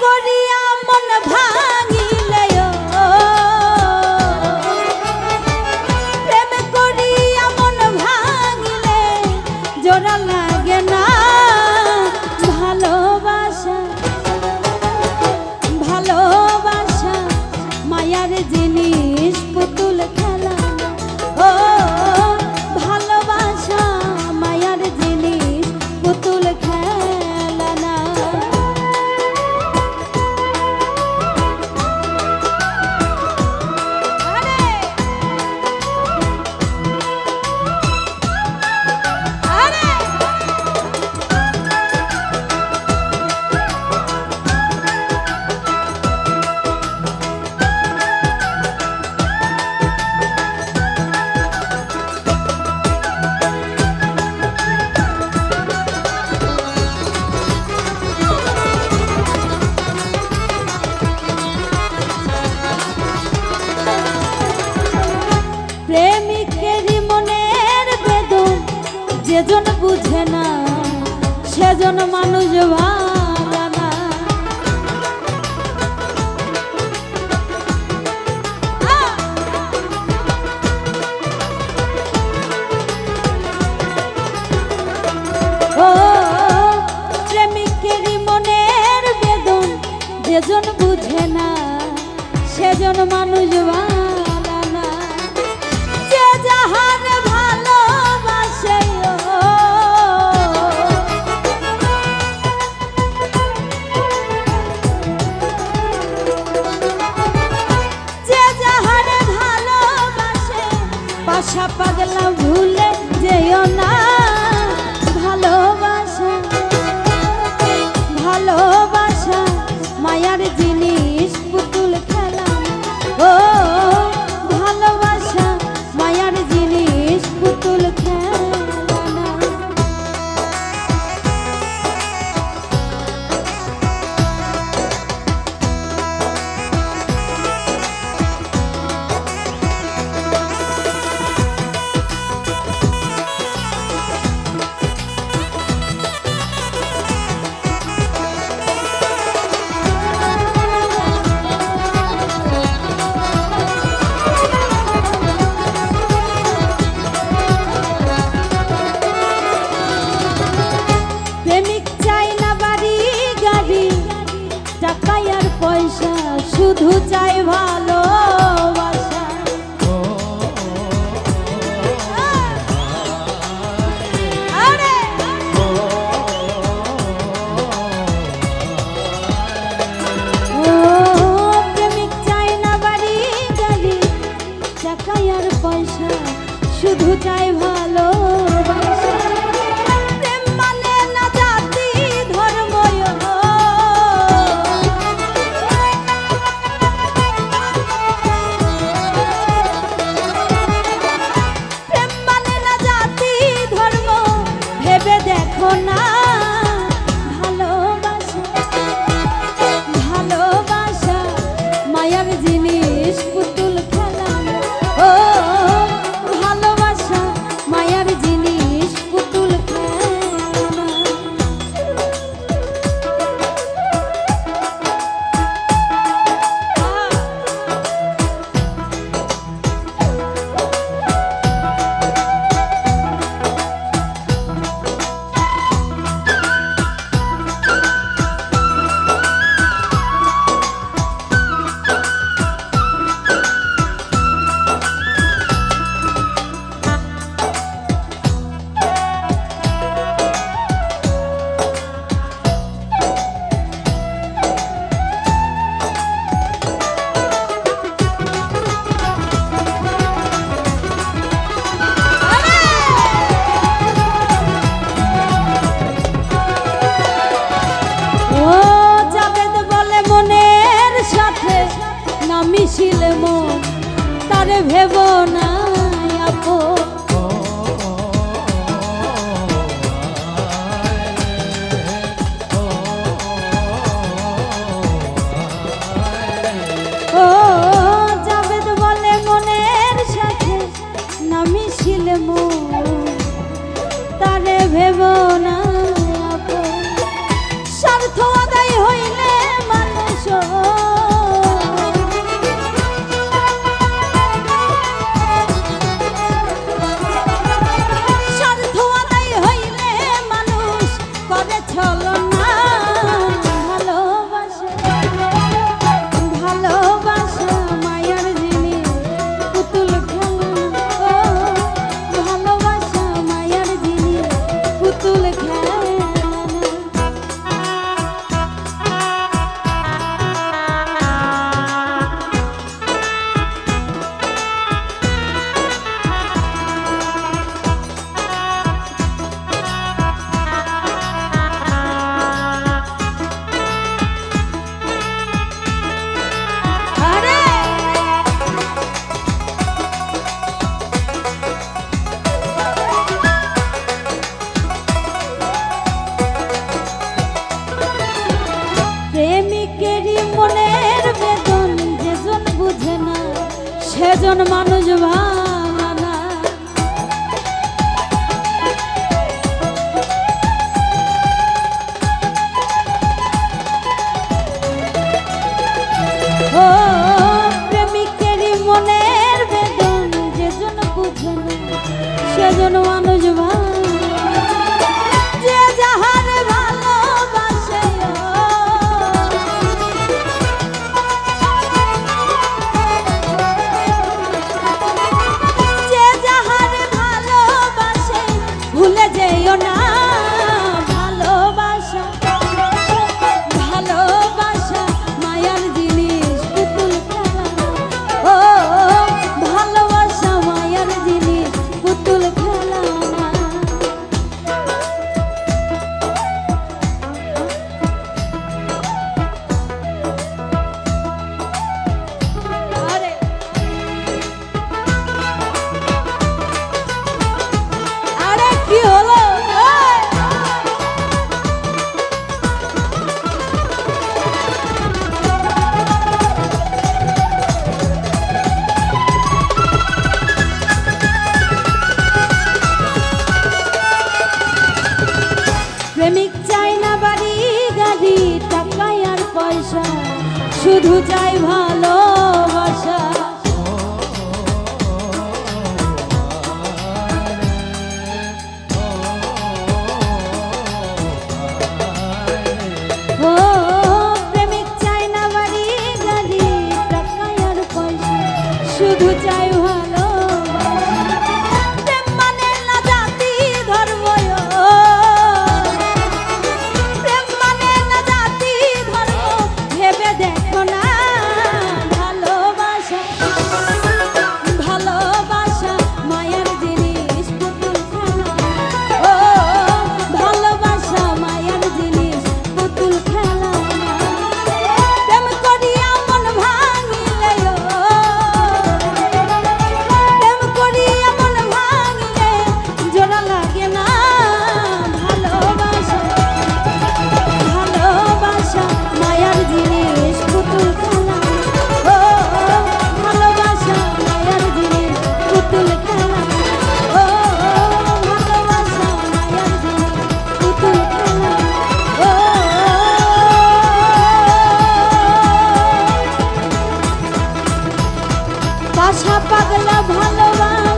করিয়া মন ভাঙ প্রেমিকেরই মনের বেদন যেজন বুঝে না, সেজন মানুষ ভালা ও প্রেমিকেরই মনের বেদন যেজন বুঝে না, সেজন মানুষ বা শুধু চাই ভালো দিছিল মন? তারে ভেব না। সেজন মানুষ শুধু চাই ভালো আশা পাগলা ভালোবাসা।